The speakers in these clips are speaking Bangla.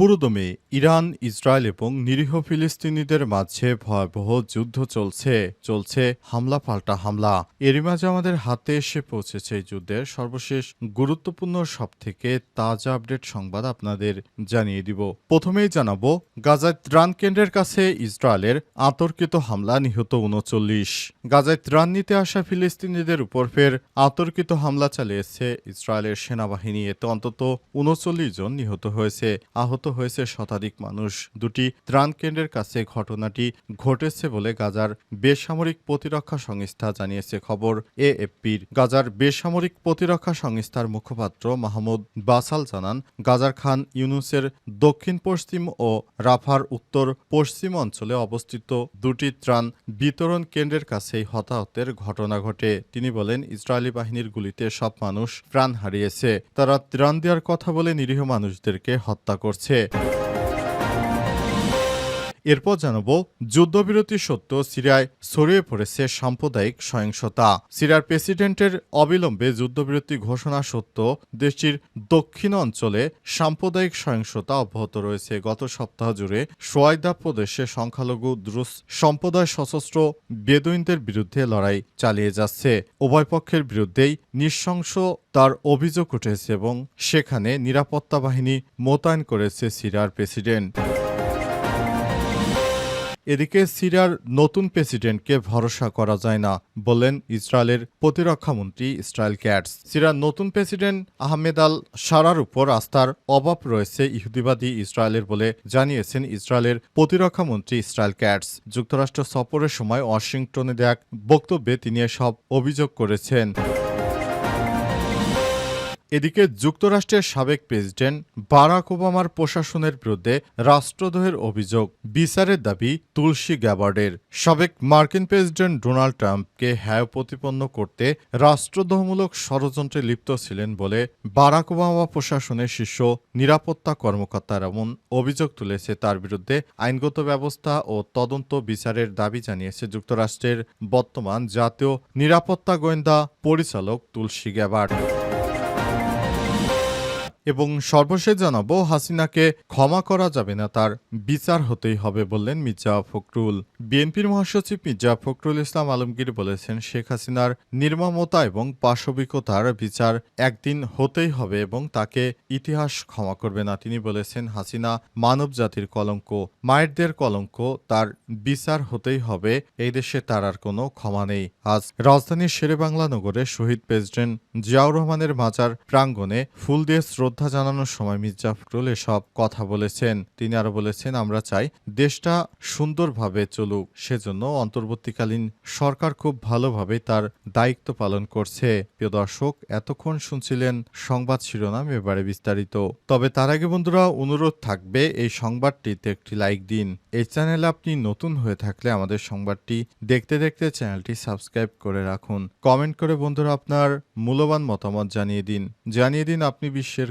পুরোদমে ইরান, ইসরায়েল এবং নিরীহ ফিলিস্তিনিদের মাঝে ভয়াবহ যুদ্ধ চলছে চলছে হামলা পাল্টা হামলা। এরই মাঝে আমাদের হাতে এসে পৌঁছেছে যুদ্ধের সর্বশেষ গুরুত্বপূর্ণ সব থেকে তাজা আপডেট সংবাদ আপনাদের জানিয়ে দিব। প্রথমেই জানাব, গাজায় ত্রাণ কেন্দ্রের কাছে ইসরায়েলের আতর্কিত হামলা নিহত উনচল্লিশ। গাজায় ত্রাণ নিতে আসা ফিলিস্তিনিদের উপর ফের আতর্কিত হামলা চালিয়েছে ইসরায়েলের সেনাবাহিনী। এতে অন্তত উনচল্লিশ জন নিহত হয়েছে। আহত হয়েছে শতাধিক মানুষ। দুটি ত্রাণ কেন্দ্রের কাছে ঘটনাটি ঘটেছে বলে গাজার বেসামরিক প্রতিরক্ষা সংস্থা জানিয়েছে খবর। এএফপির গাজার বেসামরিক প্রতিরক্ষা সংস্থার মুখপাত্র মাহমুদ বাসাল জানান, গাজার খান ইউনুসের দক্ষিণ পশ্চিম ও রাফার উত্তর পশ্চিম অঞ্চলে অবস্থিত দুটি ত্রাণ বিতরণ কেন্দ্রের কাছেই হতাহতের ঘটনা ঘটে। তিনি বলেন, ইসরায়েলি বাহিনীর গুলিতে সব মানুষ প্রাণ হারিয়েছে। তারা ত্রাণ দেওয়ার কথা বলে নিরীহ মানুষদেরকে হত্যা করছে। છે. এরপর জানাব যুদ্ধবিরতি সত্য সিরিয়ায় ছড়িয়ে পড়েছে সাম্প্রদায়িক সহিংসতা। সিরিয়ার প্রেসিডেন্টের অবিলম্বে যুদ্ধবিরতি ঘোষণা সত্য দেশটির দক্ষিণ অঞ্চলে সাম্প্রদায়িক সহিংসতা অব্যাহত রয়েছে। গত সপ্তাহ জুড়ে সোয়াইদা প্রদেশে সংখ্যালঘু দ্রুস সম্প্রদায় সশস্ত্র বেদুইনদের বিরুদ্ধে লড়াই চালিয়ে যাচ্ছে। উভয় পক্ষের বিরুদ্ধেই নৃশংস তার অভিযোগ উঠেছে এবং সেখানে নিরাপত্তা বাহিনী মোতায়েন করেছে সিরিয়ার প্রেসিডেন্ট। এদিকে সিরিয়ার নতুন প্রেসিডেন্টকে ভরসা করা যায় না বললেন ইসরায়েলের প্রতিরক্ষামন্ত্রী ইসরায়েল ক্যাটস সিরিয়ার নতুন প্রেসিডেন্ট আহমেদ আল সারার উপর আস্থার অভাব রয়েছে ইহুদিবাদী ইসরায়েলের বলে জানিয়েছেন ইসরায়েলের প্রতিরক্ষামন্ত্রী ইসরায়েল ক্যাটস যুক্তরাষ্ট্র সফরের সময় ওয়াশিংটনে এক বক্তব্যে তিনি এসব অভিযোগ করেছেন। এদিকে যুক্তরাষ্ট্রের সাবেক প্রেসিডেন্ট বারাক ওবামার প্রশাসনের বিরুদ্ধে রাষ্ট্রদ্রোহের অভিযোগ, বিচারের দাবি তুলসী গ্যাবার্ডের। সাবেক মার্কিন প্রেসিডেন্ট ডোনাল্ড ট্রাম্পকে হ্যায় প্রতিপন্ন করতে রাষ্ট্রদ্রোহমূলক ষড়যন্ত্রে লিপ্ত ছিলেন বলে বারাক ওবামা প্রশাসনের শীর্ষ নিরাপত্তা কর্মকর্তার এমন অভিযোগ তুলেছে। তার বিরুদ্ধে আইনগত ব্যবস্থা ও তদন্ত বিচারের দাবি জানিয়েছে যুক্তরাষ্ট্রের বর্তমান জাতীয় নিরাপত্তা গোয়েন্দা পরিচালক তুলসী গ্যাবার্ড। এবং সর্বশেষ জানাব, হাসিনাকে ক্ষমা করা যাবে না, তার বিচার হতেই হবে বললেন মির্জা ফখরুল। বিএনপির মহাসচিব মির্জা ফখরুল ইসলাম আলমগীর বলেছেন, শেখ হাসিনার নির্মমতা এবং পাশবিকতার বিচার একদিন হতেই হবে এবং তাকে ইতিহাস ক্ষমা করবে না। তিনি বলেছেন, হাসিনা মানব জাতির কলঙ্ক, মায়েরদের কলঙ্ক, তার বিচার হতেই হবে, এই দেশে তার আর কোনো ক্ষমা নেই। আজ রাজধানীর শেরেবাংলা নগরে শহীদ প্রেসিডেন্ট জিয়াউর রহমানের মাজার প্রাঙ্গণে ফুল দিয়ে শ্রদ্ধা জানানোর সময় মির্জা ফখরুল এসব কথা বলেছেন। তিনি আরও বলেছেন, আমরা চাই দেশটা সুন্দরভাবে চলুক। সেজন্য অন্তর্বর্তীকালীন সরকার খুব ভালোভাবে তার দায়িত্ব পালন করছে। প্রিয় দর্শক, এতক্ষণ শুনছিলেন সংবাদ শিরোনাম, এবারে বিস্তারিত। তবে তার আগে বন্ধুরা, অনুরোধ থাকবে, এই সংবাদটিতে একটি লাইক দিন। এই চ্যানেলে আপনি নতুন হয়ে থাকলে আমাদের সংবাদটি দেখতে দেখতে চ্যানেলটি সাবস্ক্রাইব করে রাখুন। কমেন্ট করে বন্ধুরা আপনার মূল্যবান মতামত জানিয়ে দিন। জানিয়ে দিন আপনি বিশ্বের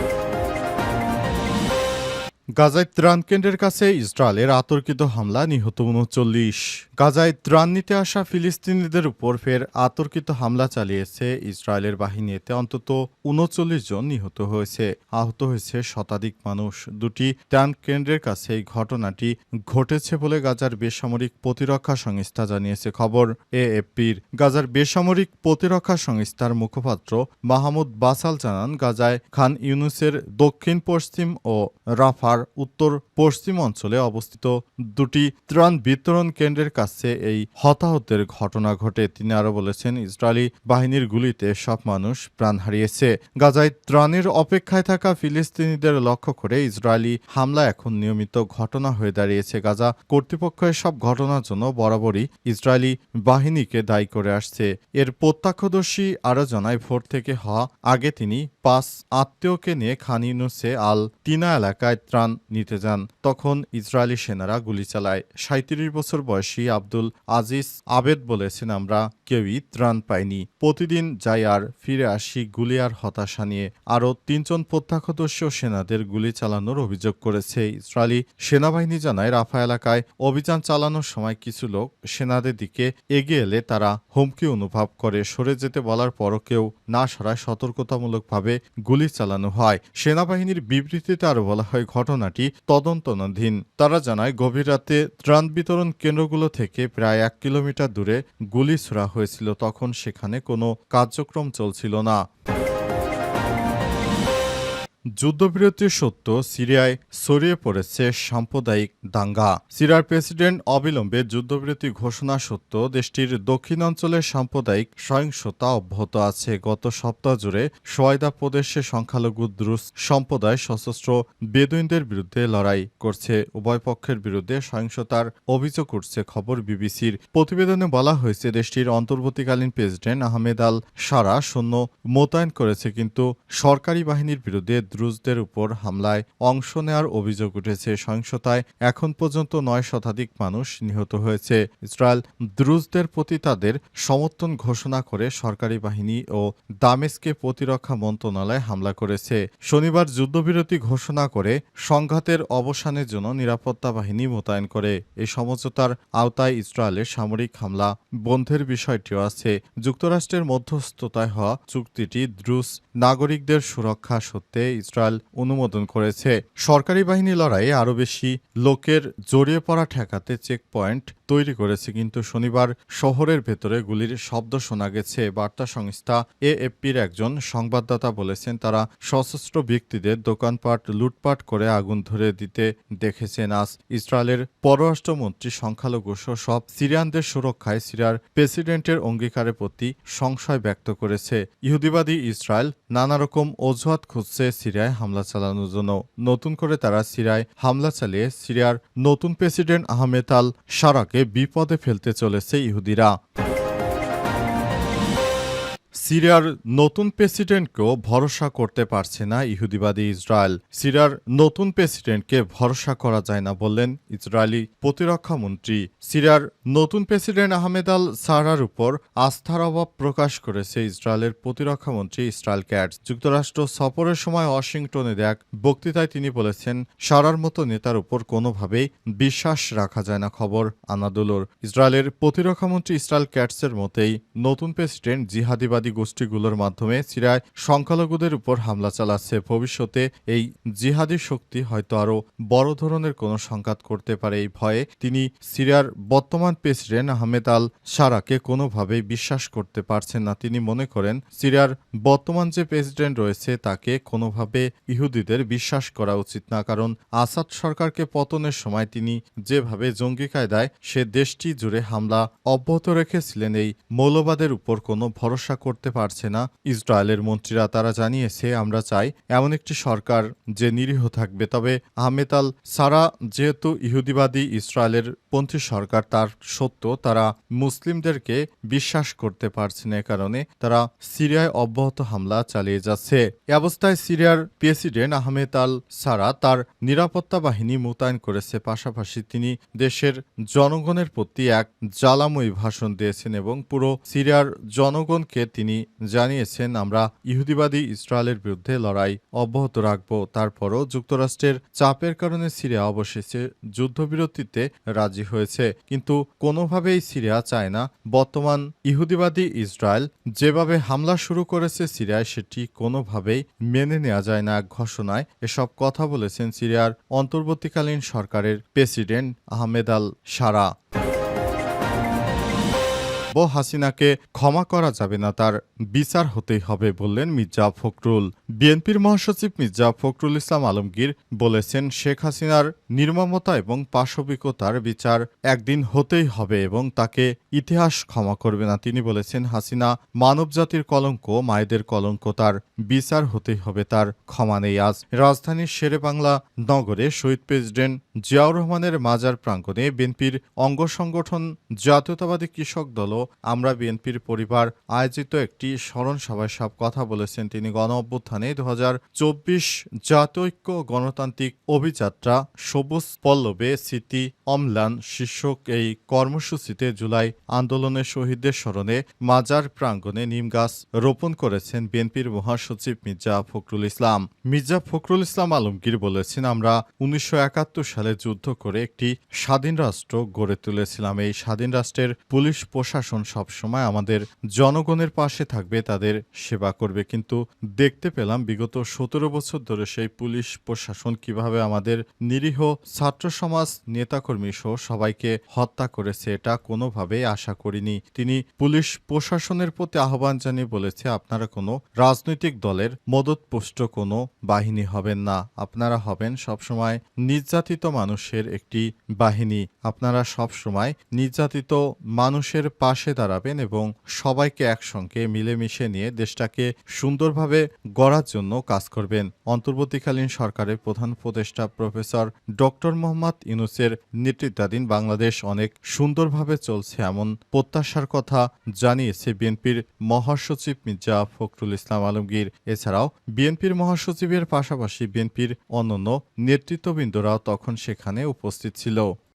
গাজায় ত্রাণ কেন্দ্রের কাছে ইসরায়েলের আতর্কিত হামলা, নিহত উনচল্লিশ। গাজায় ত্রাণ নিতে আসা ফিলিস্তিনিদের উপর ফের আতর্কিত হামলা চালিয়েছে ইসরায়েলের বাহিনী। এতে অন্তত উনচল্লিশ জন নিহত হয়েছে, আহত হয়েছে শতাধিক মানুষ। দুটি ত্রাণ কেন্দ্রের কাছে এই ঘটনাটি ঘটেছে বলে গাজার বেসামরিক প্রতিরক্ষা সংস্থা জানিয়েছে খবর এএফপির। গাজার বেসামরিক প্রতিরক্ষা সংস্থার মুখপাত্র মাহমুদ বাসাল জানান, গাজায় খান ইউনুসের দক্ষিণ পশ্চিম ও রাফার উত্তর পশ্চিম অঞ্চলে অবস্থিত দুটি ত্রাণ বিতরণ কেন্দ্রের কাছে এই হতাহতের ঘটনা ঘটে। তিনি আরও বলেছেন, ইসরায়েলি বাহিনীর গুলিতে সব মানুষ প্রাণ হারিয়েছে। গাজায় ত্রাণের অপেক্ষায় থাকা ফিলিস্তিনিদের লক্ষ্য করে ইসরায়েলি হামলা এখন নিয়মিত ঘটনা হয়ে দাঁড়িয়েছে। গাজা কর্তৃপক্ষ সব ঘটনার জন্য বরাবরই ইসরায়েলি বাহিনীকে দায়ী করে আসছে। এর প্রত্যক্ষদর্শী আরও জানায়, ভোর থেকে হওয়া আগে তিনি পাঁচ আত্মীয়কে নিয়ে খান ইউনুসে আল তিনা এলাকায় ত্রাণ নিতে যান। তখন ইসরায়েলি সেনারা গুলি চালায়। সাঁত্রিশ বছর বয়সী আব্দুল আজিজ আবেদ বলেছেন, আমরা কেউই ত্রাণ পাইনি। প্রতিদিন যাই আর ফিরে আসি গুলি আর হতাশা নিয়ে। আরও তিনজন প্রত্যক্ষদর্শী সেনাদের গুলি চালানোর অভিযোগ করেছে। ইসরায়েলি সেনাবাহিনী জানায়, রাফা এলাকায় অভিযান চালানোর সময় কিছু লোক সেনাদের দিকে এগিয়ে এলে তারা হুমকি অনুভব করে। সরে যেতে বলার পরও কেউ না সরায় সতর্কতামূলকভাবে গুলি চালানো হয়। সেনাবাহিনীর বিবৃতিতে আরও বলা হয়, ঘটনাটি তদন্তনাধীন। তারা জানায়, গভীর রাতে ত্রাণ বিতরণ কেন্দ্রগুলো থেকে প্রায় এক কিলোমিটার দূরে গুলি ছোড়া হয়েছিল। তখন সেখানে কোনো কার্যক্রম চলছিল না। যুদ্ধবিরতি সত্য সিরিয়ায় ছড়িয়ে পড়েছে সাম্প্রদায়িক দাঙ্গা। সিরিয়ার প্রেসিডেন্ট অবিলম্বে যুদ্ধবিরতি ঘোষণা সত্য দেশটির দক্ষিণাঞ্চলের সাম্প্রদায়িক সহিংসতা অব্যাহত আছে। গত সপ্তাহ জুড়ে সোয়াইদা প্রদেশে সংখ্যালঘু দ্রুজ সম্প্রদায় সশস্ত্র বেদুইনদের বিরুদ্ধে লড়াই করছে। উভয় পক্ষের বিরুদ্ধে সহিংসতার অভিযোগ উঠছে, খবর বিবিসির প্রতিবেদনে বলা হয়েছে। দেশটির অন্তর্বর্তীকালীন প্রেসিডেন্ট আহমেদ আল সারা সৈন্য মোতায়েন করেছে, কিন্তু সরকারি বাহিনীর বিরুদ্ধে দ্রুজদের উপর হামলায় অংশ নেওয়ার অভিযোগ উঠেছে। সহিংসতায় এখন পর্যন্ত নয় শতাধিক মানুষ নিহত হয়েছে। ইসরায়েল দ্রুজদের প্রতি তাদের সমর্থন ঘোষণা করে সরকারি বাহিনী ও দামেস্কে প্রতিরক্ষা মন্ত্রণালয় হামলা করেছে। শনিবার যুদ্ধবিরতি ঘোষণা করে সংঘাতের অবসানের জন্য নিরাপত্তা বাহিনী মোতায়েন করে। এই সমঝোতার আওতায় ইসরায়েলের সামরিক হামলা বন্ধের বিষয়টিও আছে। যুক্তরাষ্ট্রের মধ্যস্থতায় হওয়া চুক্তিটি দ্রুজ নাগরিকদের সুরক্ষা সত্ত্বে ইসরায়েল অনুমোদন করেছে। সরকারি বাহিনী লড়াইয়ে আরও বেশি লোকের জড়িয়ে পড়া ঠেকাতে চেকপয়েন্ট তৈরি করেছে, কিন্তু শনিবার শহরের ভেতরে গুলির শব্দ শোনা গেছে। বার্তা সংস্থা এএফপির একজন সংবাদদাতা বলেছেন, তারা সশস্ত্র ব্যক্তিদের দোকানপাট লুটপাট করে আগুন ধরে দিতে দেখেছেন। আজ ইসরায়েলের পররাষ্ট্রমন্ত্রী সংখ্যালঘু সব সিরিয়ানদের সুরক্ষায় সিরিয়ার প্রেসিডেন্টের অঙ্গীকারের প্রতি সংশয় ব্যক্ত করেছে। ইহুদিবাদী ইসরায়েল নানা রকম অজুহাত খুঁজছে সিরিয়ায় হামলা চালানোর জন্য। নতুন করে তারা সিরিয়ায় হামলা চালিয়ে সিরিয়ার নতুন প্রেসিডেন্ট আহমেদ আল সারাকে বিপদে ফেলতে চলেছে ইহুদিরা। সিরিয়ার নতুন প্রেসিডেন্টকেও ভরসা করতে পারছে না ইহুদিবাদী ইসরায়েল। সিরিয়ার নতুন প্রেসিডেন্টকে ভরসা করা যায় না বললেন ইসরায়েলি প্রতিরক্ষা মন্ত্রী। সিরিয়ার নতুন প্রেসিডেন্ট আহমেদ আল সারার উপর আস্থার অভাব প্রকাশ করেছে ইসরায়েলের প্রতিরক্ষা মন্ত্রী ইসরায়েল ক্যাটস যুক্তরাষ্ট্র সফরের সময় ওয়াশিংটনে এক বক্তৃতায় তিনি বলেছেন, সারার মতো নেতার উপর কোনোভাবেই বিশ্বাস রাখা যায় না খবর আনাদুলোর। ইসরায়েলের প্রতিরক্ষা মন্ত্রী ইসরায়েল ক্যাটসের মতেই নতুন প্রেসিডেন্ট জিহাদিবাদী গোষ্ঠীগুলোর মাধ্যমে সিরিয়ায় সংখ্যালঘুদের উপর হামলা চালাচ্ছে। ভবিষ্যতে এই জিহাদি শক্তি হয়তো আরও বড় ধরনের কোনো সংঘাত করতে পারে এই ভয়ে তিনি সিরিয়ার বর্তমান প্রেসিডেন্ট আহমেদ আল সারাকে কোনোভাবেই বিশ্বাস করতে পারছেন না। তিনি মনে করেন, সিরিয়ার বর্তমান যে প্রেসিডেন্ট রয়েছে তাকে কোনোভাবে ইহুদিদের বিশ্বাস করা উচিত না, কারণ আসাদ সরকারকে পতনের সময় তিনি যেভাবে জঙ্গি কায়দায় সে দেশটি জুড়ে হামলা অব্যাহত রেখেছিলেন, এই মৌলবাদের উপর কোনো ভরসা করতে পারছে না। ইসরায়েলের মন্ত্রীরা তারা জানিয়েছে, আমরা চাই এমন একটি সরকার যে নিরীহ থাকবে। তবে আহমেদ আল সারা যেহেতু ইহুদিবাদী ইসরায়েলের পন্থী সরকার, তার সত্য তারা মুসলিমদেরকে বিশ্বাস করতে পারছে না। কারণে তারা সিরিয়ায় অব্যাহত হামলা চালিয়ে যাচ্ছে। এ অবস্থায় সিরিয়ার প্রেসিডেন্ট আহমেদ আল সারা তার নিরাপত্তা বাহিনী মোতায়েন করেছে। পাশাপাশি তিনি দেশের জনগণের প্রতি এক জ্বালাময়ী ভাষণ দিয়েছেন এবং পুরো সিরিয়ার জনগণকে তিনি জানিয়েছেন, আমরা ইহুদিবাদী ইসরায়েলের বিরুদ্ধে লড়াই অব্যাহত রাখব। তারপরও যুক্তরাষ্ট্রের চাপের কারণে সিরিয়া অবশেষে যুদ্ধবিরতিতে রাজি হয়েছে। কিন্তু কোনোভাবেই সিরিয়া চায় না। বর্তমান ইহুদিবাদী ইসরায়েল যেভাবে হামলা শুরু করেছে সিরিয়ায়, সেটি কোনোভাবেই মেনে নেওয়া যায় না। ঘোষণায় এসব কথা বলেছেন সিরিয়ার অন্তর্বর্তীকালীন সরকারের প্রেসিডেন্ট আহমেদ আল সারা। বো হাসিনাকে ক্ষমা করা যাবে না, তার বিচার হতেই হবে বললেন মির্জা ফখরুল। বিএনপির মহাসচিব মির্জা ফখরুল ইসলাম আলমগীর বলেছেন, শেখ হাসিনার নির্মমতা এবং পাশবিকতার বিচার একদিন হতেই হবে এবং তাকে ইতিহাস ক্ষমা করবে না। তিনি বলেছেন, হাসিনা মানবজাতির কলঙ্ক, মায়েদের কলঙ্ক, তার বিচার হতেই হবে, তার ক্ষমা নেই আজ। রাজধানীর শেরেবাংলা নগরে শহীদ প্রেসিডেন্ট জিয়াউর রহমানের মাজার প্রাঙ্গণে বিএনপির অঙ্গ সংগঠন জাতীয়তাবাদী কৃষক দলও আমরা বিএনপির পরিবার আয়োজিত একটি স্মরণ সভায় সব কথা বলেছেন তিনি। গণ অভ্যুত্থানে দু হাজার চব্বিশ জাতৈক্য গণতান্ত্রিক অভিযাত্রা সবুজ পল্লবে স্মৃতি অম্লান শীর্ষক এই কর্মসূচিতে জুলাই আন্দোলনের শহীদদের স্মরণে মাজার প্রাঙ্গণে নিমগাছ রোপণ করেছেন বিএনপির মহাসচিব মির্জা ফখরুল ইসলাম। মির্জা ফখরুল ইসলাম আলমগীর বলেছেন, আমরা উনিশশো একাত্তর সালে যুদ্ধ করে একটি স্বাধীন রাষ্ট্র গড়ে তুলেছিলাম। এই স্বাধীন রাষ্ট্রের পুলিশ প্রশাসন সবসময় আমাদের জনগণের পাশে থাকবে, তাদের সেবা করবে। কিন্তু দেখতে পেলাম, বিগত সতেরো বছর ধরে সেই পুলিশ প্রশাসন কীভাবে আমাদের নিরীহ ছাত্র সমাজ, নেতাকর্মী সহ সবাইকে হত্যা করেছে, এটা কোনোভাবেই আশা করিনি। তিনি পুলিশ প্রশাসনের প্রতি আহ্বান জানিয়ে বলেছে, আপনারা কোনো রাজনৈতিক দলের মদতপুষ্ট কোনো বাহিনী হবেন না। আপনারা হবেন সবসময় নির্যাতিত মানুষের একটি বাহিনী। আপনারা সবসময় নির্যাতিত মানুষের পাশে দাঁড়াবেন এবং সবাইকে একসঙ্গে মিলেমিশে নিয়ে দেশটাকে সুন্দরভাবে গড়ার জন্য কাজ করবেন। অন্তর্বর্তীকালীন সরকারের প্রধান উপদেষ্টা প্রফেসর ডক্টর মোহাম্মদ ইউনুসের নেতৃত্বাধীন বাংলাদেশ অনেক সুন্দরভাবে চলছে এমন প্রত্যাশার কথা জানিয়েছে বিএনপির মহাসচিব মির্জা ফখরুল ইসলাম আলমগীর। এছাড়াও বিএনপির মহাসচিবের পাশাপাশি বিএনপির অন্যান্য নেতৃত্ববৃন্দরাও তখন সেখানে উপস্থিত ছিল।